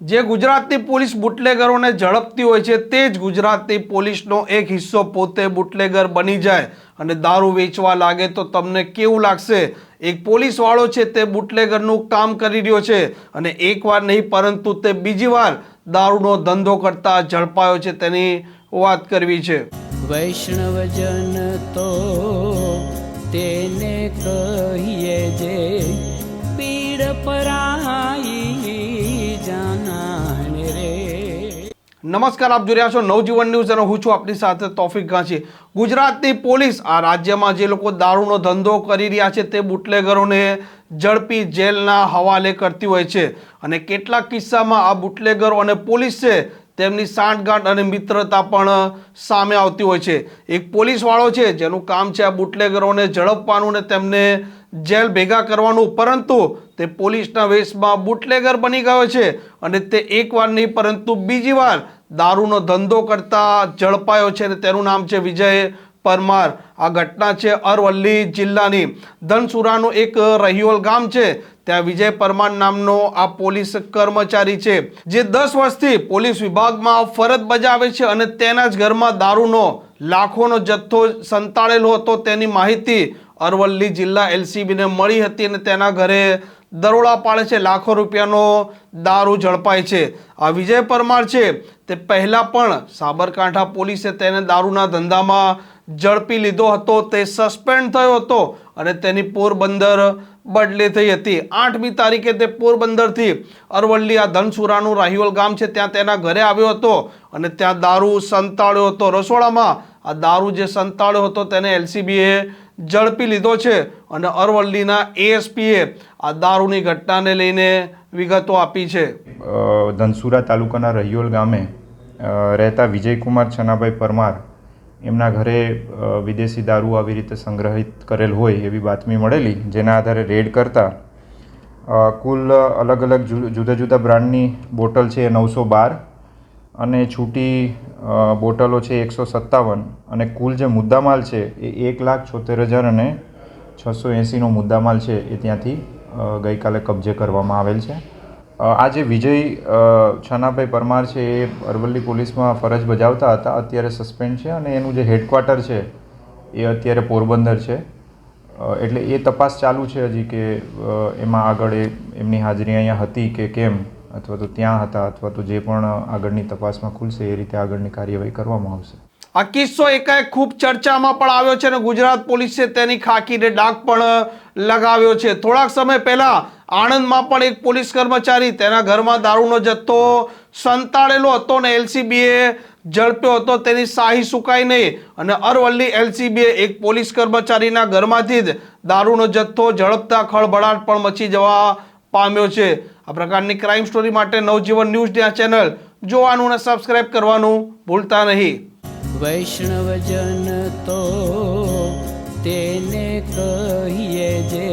જે ગુજરાતની પોલીસ બુટલેગરોને ઝડપતી હોય છે, તે જ ગુજરાતની પોલીસનો એક હિસ્સો પોતે બુટલેગર બની જાય અને દારૂ વેચવા લાગે તો તમને કેવું લાગશે? એક પોલીસવાળો છે, તે બુટલેગરનું કામ કરી રહ્યો છે અને એકવાર નહીં, પરંતુ તે બીજી વાર દારૂનો ધંધો કરતા ઝડપાયો છે તેની વાત કરવી છે. વૈષ્ણવજન તો તેને કહીએ જે પીડ પરાઈ નમસ્કાર, આપ જોઈ રહ્યા છો નવજીવન ન્યૂઝ અને હું છું આપની સાથે તોફિક ગાંચી ગુજરાતની પોલીસ આ રાજ્યમાં જે લોકો દારૂનો ધંધો કરી રહ્યા છે તે બુટલેગરોને ઝડપી જેલના હવાલે કરતી હોય છે. અને કેટલાક કિસ્સામાં આ બુટલેગરો અને પોલીસ છે તેમની સાંઠગાંઠ અને મિત્રતા પણ સામે આવતી હોય છે. એક પોલીસવાળો છે, જેનું કામ છે આ બુટલેગરોને ઝડપવાનું ને તેમને જેલ ભેગા કરવાનું, પરંતુ તે પોલીસના વેશમાં બુટલેગર બની ગયો છે અને તે એકવાર નહીં, પરંતુ બીજી વાર દારૂનો ધંધો કરતા ઝડપાયો છે અને તેનું નામ છે વિજય પરમાર. આ ઘટના છે અરવલ્લી જિલ્લાની. ધનસુરાનું એક રહિયોલ ગામ છે, ત્યાં વિજય પરમાર નામનો આ પોલીસ કર્મચારી છે, જે દસ વર્ષથી પોલીસ વિભાગમાં ફરજ બજાવે છે અને તેના જ ઘરમાં દારૂનો લાખોનો જથ્થો સંતાડેલો હતો. તેની માહિતી અરવલ્લી જિલ્લા એલસીબીને મળી હતી અને તેના ઘરે દરોડા પાડે છે. લાખો રૂપિયાનો દારૂ ઝડપાય છે. આ વિજય પરમાર છે તે પહેલાં પણ સાબરકાંઠા પોલીસે તેને દારૂના ધંધામાં ઝડપી લીધો હતો. તે સસ્પેન્ડ થયો હતો અને તેની પોરબંદર બદલી થઈ હતી. આઠમી તારીખે તે પોરબંદરથી અરવલ્લી આ ધનસુરાનું રાહિવલ ગામ છે. ત્યાં તેના ઘરે આવ્યો હતો અને ત્યાં દારૂ સંતાડ્યો હતો. રસોડામાં આ દારૂ જે સંતાડ્યો હતો તેને એલસીબીએ ઝડપી લીધો છે અને અરવલ્લીના એએસપીએ આ દારૂની ઘટનાને લઈને વિગતો આપી છે. ધનસુરા તાલુકાના રહિયોલ ગામે રહેતા વિજયકુમાર છનાભાઈ પરમાર એમના ઘરે વિદેશી દારૂ આવી રીતે સંગ્રહિત કરેલ હોય એવી બાતમી મળેલી, જેના આધારે રેડ કરતા કુલ અલગ અલગ જુદા જુદા બ્રાન્ડની બોટલ છે નવસો બાર અને છૂટી બોટલો છે એકસો સત્તાવન અને કુલ જે મુદ્દામાલ છે એ એક લાખ છોતેર હજાર અને છસો એંસીનો મુદ્દામાલ છે એ ત્યાંથી ગઈકાલે કબજે કરવામાં આવેલ છે. આ જે વિજય છનાભાઈ પરમાર છે એ અરવલ્લી પોલીસમાં ફરજ બજાવતા હતા, અત્યારે સસ્પેન્ડ છે અને એનું જે હેડક્વાર્ટર છે એ અત્યારે પોરબંદર છે. એટલે એ તપાસ ચાલુ છે હજી કે એમાં આગળ એમની હાજરી અહીંયા હતી કે કેમ? અથવા તો ત્યાં હતા અથવા તો જે પણ આગળની તપાસમાં ખુલશે, એ રીતે આગળની કાર્યવાહી કરવામાં આવશે. આ કિસ્સો એકાએક ખૂબ ચર્ચામાં પણ આવ્યો છે અને ગુજરાત પોલીસે તેની ખાકીને ડાક પણ લગાવ્યો છે. થોડાક સમય પહેલા આણંદમાં પણ એક પોલીસ કર્મચારી તેના ઘરમાં દારૂનો જથ્થો સંતાડેલો હતો ને એલસીબીએ ઝડપ્યો હતો, તેની શાહી સુકાઈ નહીં અને અરવલ્લી એલસીબીએ એક પોલીસ કર્મચારીના ઘરમાંથી જ દારૂનો જથ્થો ઝડપતા ખળભળાટ પણ મચી જવા પામ્યો છે. આ પ્રકારની ક્રાઇમ સ્ટોરી માટે નવજીવન ન્યૂઝ આ ચેનલ જોવાનું અને સબસ્ક્રાઇબ કરવાનું ભૂલતા નહીં. વૈષ્ણવજન તો તેને કહીએ જે